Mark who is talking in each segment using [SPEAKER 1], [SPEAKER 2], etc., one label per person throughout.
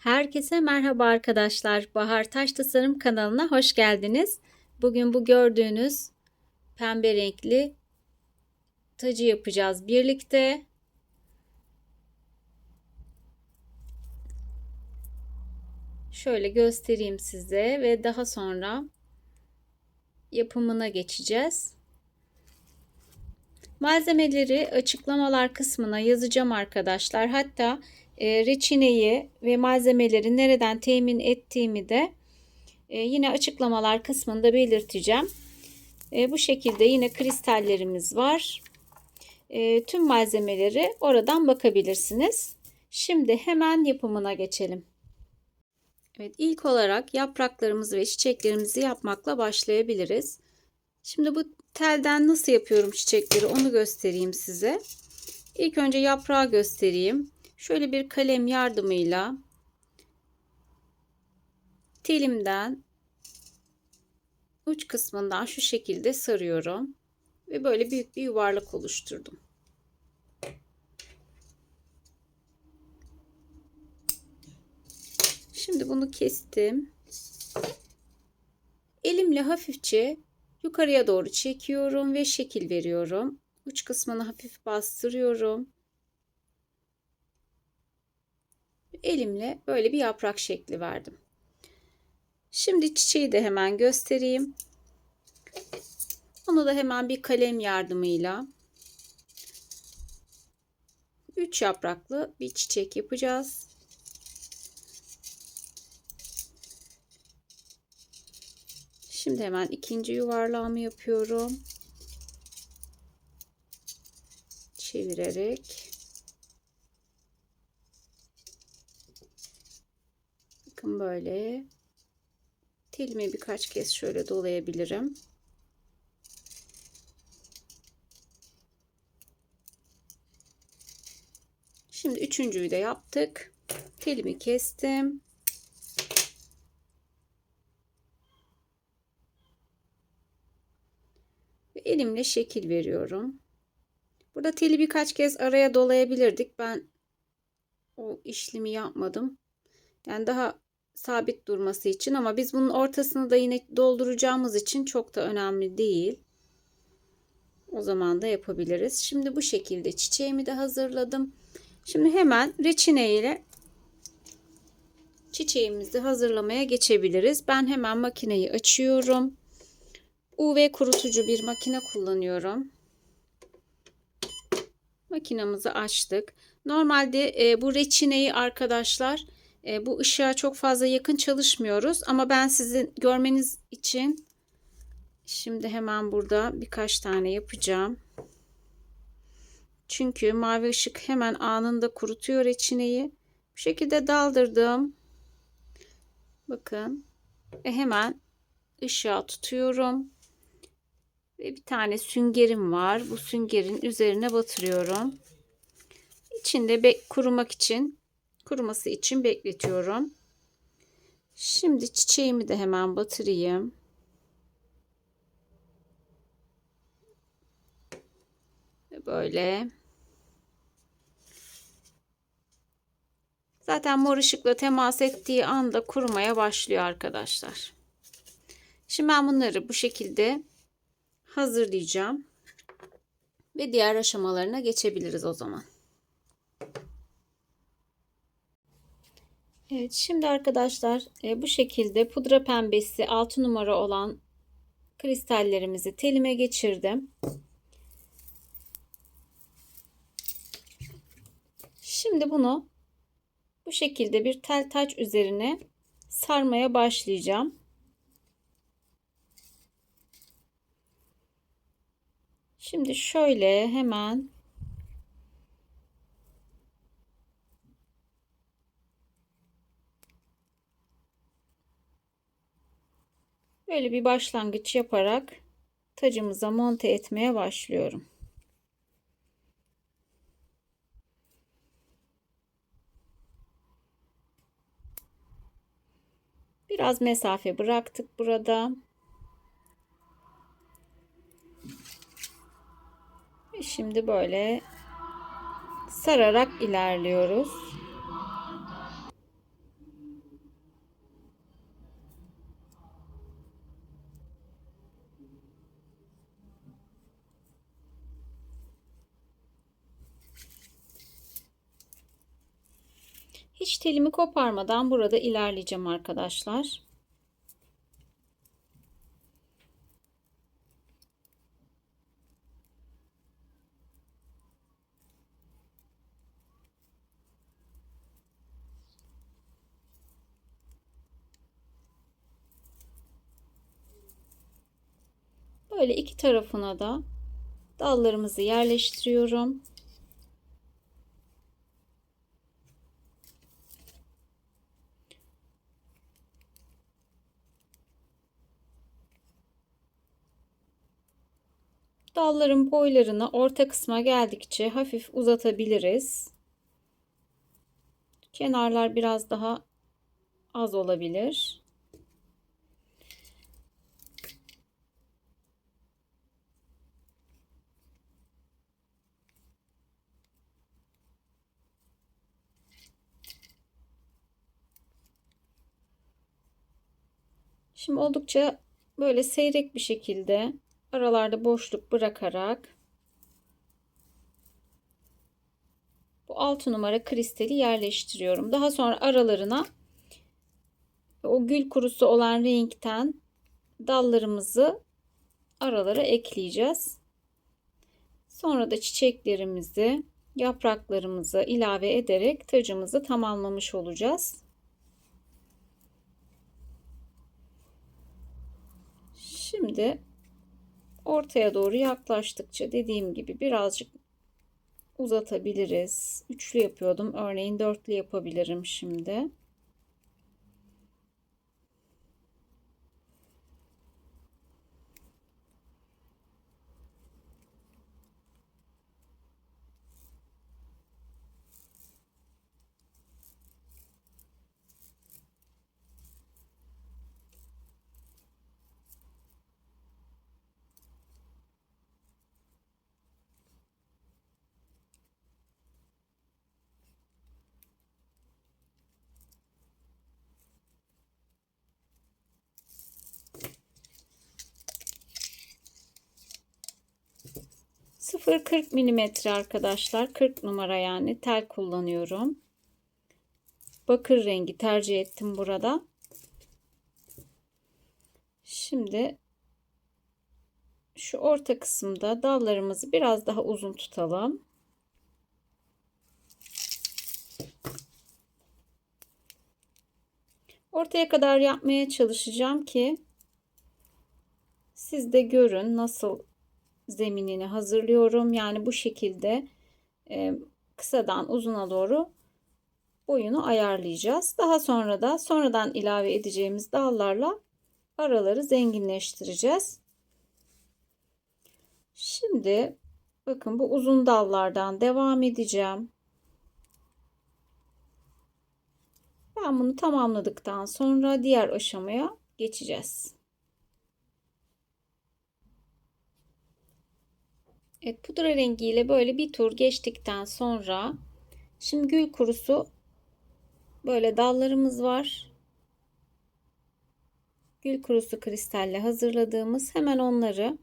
[SPEAKER 1] Herkese merhaba arkadaşlar. Bahar Taş Tasarım kanalına hoş geldiniz. Bugün bu gördüğünüz pembe renkli tacı yapacağız birlikte. Şöyle göstereyim size ve daha sonra yapımına geçeceğiz. Malzemeleri açıklamalar kısmına yazacağım arkadaşlar. Hatta e, reçineyi ve malzemeleri nereden temin ettiğimi de e, yine açıklamalar kısmında belirteceğim. E, bu şekilde yine kristallerimiz var. Tüm malzemeleri oradan bakabilirsiniz. Şimdi hemen yapımına geçelim. Evet, ilk olarak yapraklarımızı ve çiçeklerimizi yapmakla başlayabiliriz. Şimdi bu telden nasıl yapıyorum çiçekleri onu göstereyim size. İlk önce yaprağı göstereyim. Şöyle bir kalem yardımıyla telimden uç kısmından şu şekilde sarıyorum. Ve böyle büyük bir yuvarlak oluşturdum. Şimdi bunu kestim. Elimle hafifçe yukarıya doğru çekiyorum ve şekil veriyorum. Uç kısmını hafif bastırıyorum. Elimle böyle bir yaprak şekli verdim. Şimdi çiçeği de hemen göstereyim. Onu da hemen bir kalem yardımıyla 3 yapraklı bir çiçek yapacağız. Şimdi hemen ikinci yuvarlağımı yapıyorum. Çevirerek. Bakın böyle. Telimi birkaç kez şöyle dolayabilirim. Şimdi üçüncüyü de yaptık. Telimi kestim. Ve elimle şekil veriyorum. Burada teli birkaç kez araya dolayabilirdik. Ben o işlemi yapmadım. Yani daha sabit durması için ama biz bunun ortasını da yine dolduracağımız için çok da önemli değil. O zaman da yapabiliriz. Şimdi bu şekilde çiçeğimi de hazırladım. Şimdi hemen reçine ile çiçeğimizi hazırlamaya geçebiliriz. Ben hemen makineyi açıyorum. UV kurutucu bir makine kullanıyorum. Makinamızı açtık. Normalde e, bu reçineyi arkadaşlar e, bu ışığa çok fazla yakın çalışmıyoruz. Ama ben sizin görmeniz için şimdi hemen burada birkaç tane yapacağım. Çünkü mavi ışık hemen anında kurutuyor reçineyi. Bu şekilde daldırdım. Bakın. Ve hemen ışığa tutuyorum. Ve bir tane süngerim var. Bu süngerin üzerine batırıyorum. İçinde kurumak için, kuruması için bekletiyorum. Şimdi çiçeğimi de hemen batırayım. Böyle. Zaten mor ışıkla temas ettiği anda kurumaya başlıyor arkadaşlar. Şimdi ben bunları bu şekilde hazırlayacağım. Ve diğer aşamalarına geçebiliriz o zaman. Evet şimdi arkadaşlar e, bu şekilde pudra pembesi 6 numara olan kristallerimizi telime geçirdim. Şimdi bunu bu şekilde bir tel taç üzerine sarmaya başlayacağım. Şimdi şöyle hemen böyle bir başlangıç yaparak tacımıza monte etmeye başlıyorum. Biraz mesafe bıraktık burada. Şimdi böyle sararak ilerliyoruz. Hiç telimi koparmadan burada ilerleyeceğim arkadaşlar. Böyle iki tarafına da dallarımızı yerleştiriyorum. Dalların boylarını orta kısma geldikçe hafif uzatabiliriz. Kenarlar biraz daha az olabilir. Şimdi oldukça böyle seyrek bir şekilde aralarda boşluk bırakarak bu 6 numara kristali yerleştiriyorum. Daha sonra aralarına o gül kurusu olan renkten dallarımızı aralara ekleyeceğiz. Sonra da çiçeklerimizi, yapraklarımızı ilave ederek tacımızı tamamlamış olacağız. Şimdi ortaya doğru yaklaştıkça dediğim gibi birazcık uzatabiliriz. Üçlü yapıyordum. Örneğin dörtlü yapabilirim şimdi. Sıfır 40 milimetre arkadaşlar. 40 numara yani tel kullanıyorum. Bakır rengi tercih ettim burada. Şimdi şu orta kısımda dallarımızı biraz daha uzun tutalım. Ortaya kadar yapmaya çalışacağım ki siz de görün nasıl zeminini hazırlıyorum. Yani bu şekilde e, kısadan uzuna doğru boyunu ayarlayacağız. Daha sonra da sonradan ilave edeceğimiz dallarla araları zenginleştireceğiz. Şimdi bakın bu uzun dallardan devam edeceğim. Ben bunu tamamladıktan sonra diğer aşamaya geçeceğiz. Evet pudra rengiyle böyle bir tur geçtikten sonra şimdi gül kurusu böyle dallarımız var. Gül kurusu kristalle hazırladığımız hemen onları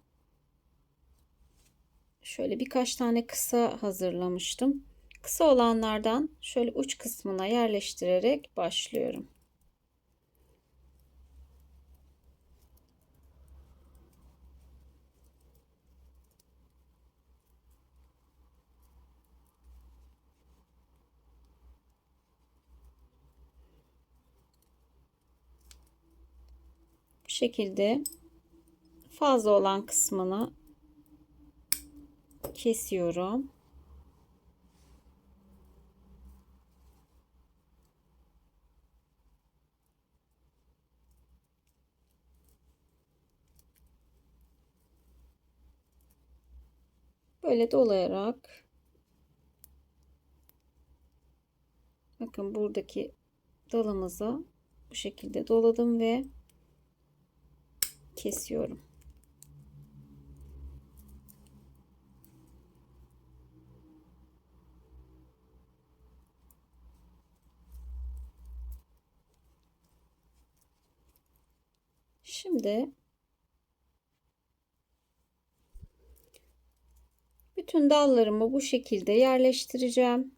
[SPEAKER 1] şöyle birkaç tane kısa hazırlamıştım. Kısa olanlardan şöyle uç kısmına yerleştirerek başlıyorum. Şekilde fazla olan kısmını kesiyorum. Böyle dolayarak bakın buradaki dalımızı bu şekilde doladım ve kesiyorum. Şimdi bütün dallarımı bu şekilde yerleştireceğim.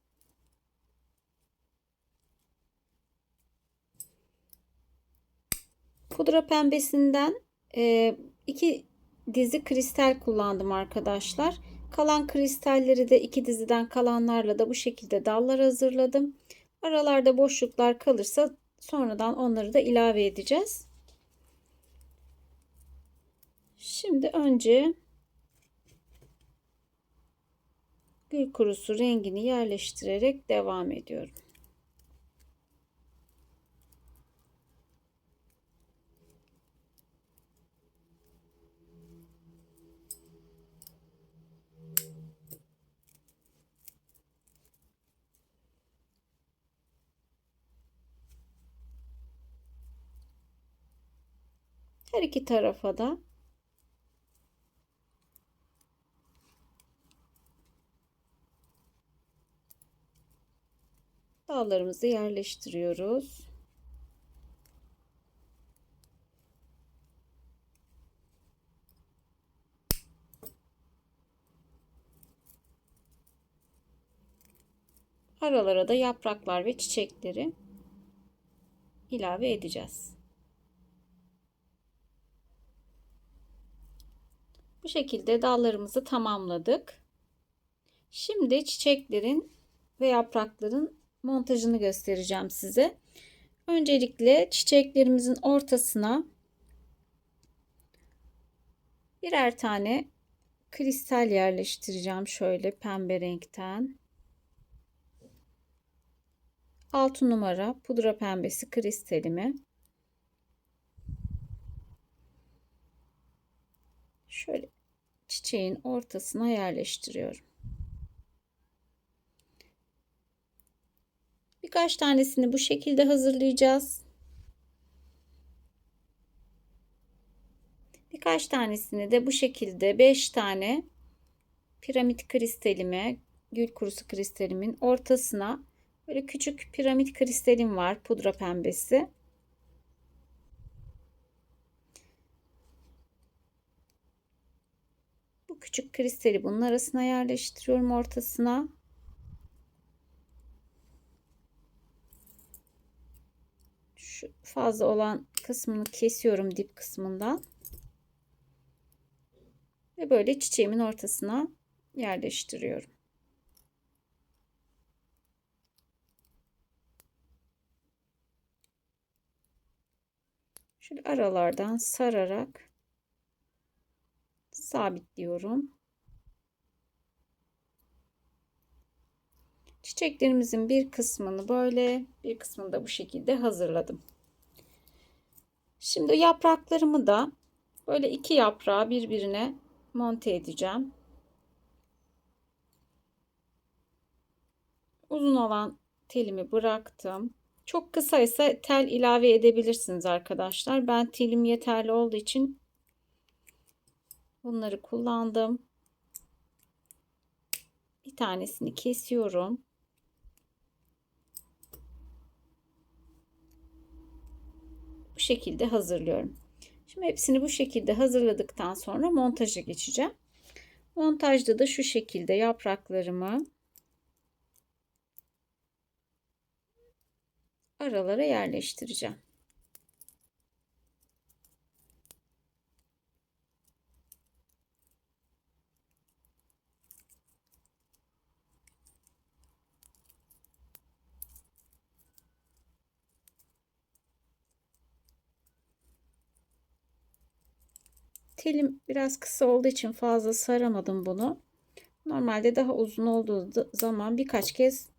[SPEAKER 1] Pudra pembesinden e, iki dizi kristal kullandım arkadaşlar. Kalan kristalleri de iki diziden kalanlarla da bu şekilde dallar hazırladım. Aralarda boşluklar kalırsa sonradan onları da ilave edeceğiz. Şimdi önce gül kurusu rengini yerleştirerek devam ediyorum. Her iki tarafa da dallarımızı yerleştiriyoruz. Aralara da yapraklar ve çiçekleri ilave edeceğiz. Bu şekilde dallarımızı tamamladık. Şimdi çiçeklerin ve yaprakların montajını göstereceğim size. Öncelikle çiçeklerimizin ortasına birer tane kristal yerleştireceğim şöyle pembe renkten. 6 numara pudra pembesi kristalimi şöyle çiçeğin ortasına yerleştiriyorum. Birkaç tanesini bu şekilde hazırlayacağız. Birkaç tanesini de bu şekilde 5 tane piramit kristalime, gül kurusu kristalimin ortasına böyle küçük piramit kristalim var pudra pembesi. Küçük kristali bunun arasına yerleştiriyorum ortasına. Şu fazla olan kısmını kesiyorum dip kısmından. Ve böyle çiçeğimin ortasına yerleştiriyorum. Şöyle aralardan sararak sabitliyorum. Çiçeklerimizin bir kısmını böyle bir kısmını da bu şekilde hazırladım. Şimdi yapraklarımı da böyle iki yaprağı birbirine monte edeceğim. Uzun olan telimi bıraktım. Çok kısaysa tel ilave edebilirsiniz arkadaşlar. Ben telim yeterli olduğu için bunları kullandım. Bir tanesini kesiyorum. Bu şekilde hazırlıyorum. Şimdi hepsini bu şekilde hazırladıktan sonra montaja geçeceğim. Montajda da şu şekilde yapraklarımı aralara yerleştireceğim. Telim biraz kısa olduğu için fazla saramadım bunu. Normalde daha uzun olduğu zaman birkaç kez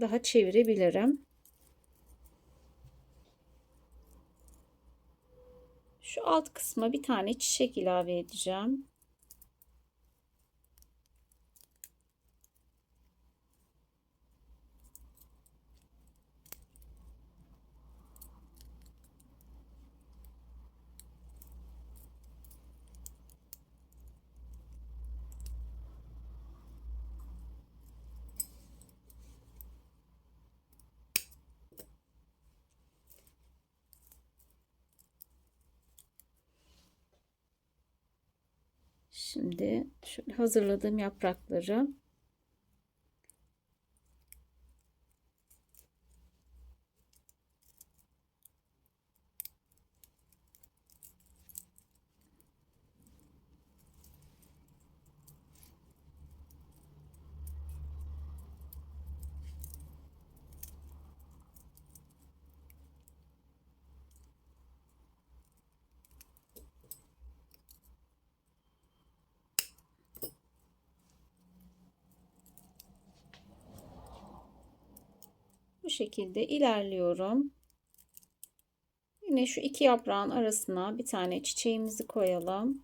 [SPEAKER 1] daha çevirebilirim. Şu alt kısma bir tane çiçek ilave edeceğim. Şimdi şöyle hazırladığım yaprakları Bu şekilde ilerliyorum. Yine şu iki yaprağın arasına bir tane çiçeğimizi koyalım.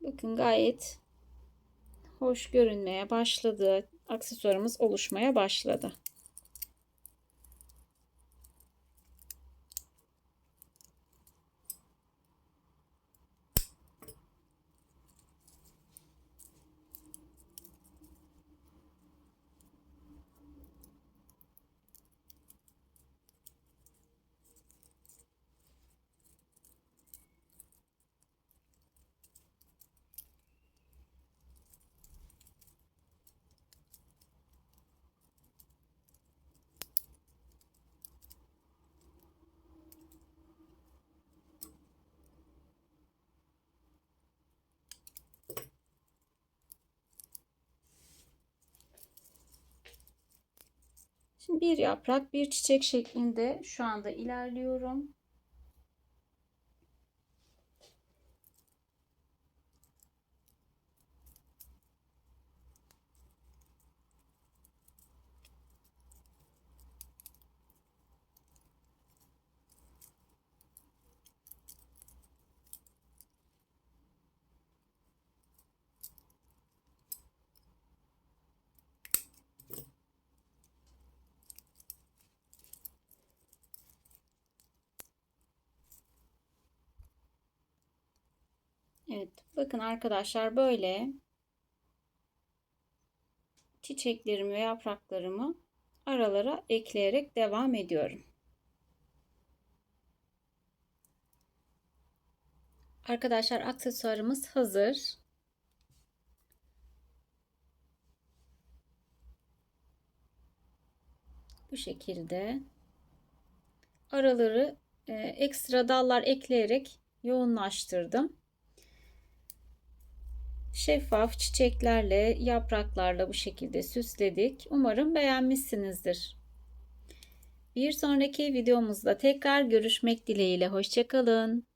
[SPEAKER 1] Bakın gayet hoş görünmeye başladı. Aksesuarımız oluşmaya başladı. Bir yaprak, bir çiçek şeklinde şu anda ilerliyorum. Evet, bakın arkadaşlar böyle çiçeklerimi ve yapraklarımı aralara ekleyerek devam ediyorum. Arkadaşlar aksesuarımız hazır. Bu şekilde araları e, ekstra dallar ekleyerek yoğunlaştırdım şeffaf çiçeklerle, yapraklarla bu şekilde süsledik. Umarım beğenmişsinizdir. Bir sonraki videomuzda tekrar görüşmek dileğiyle. Hoşçakalın.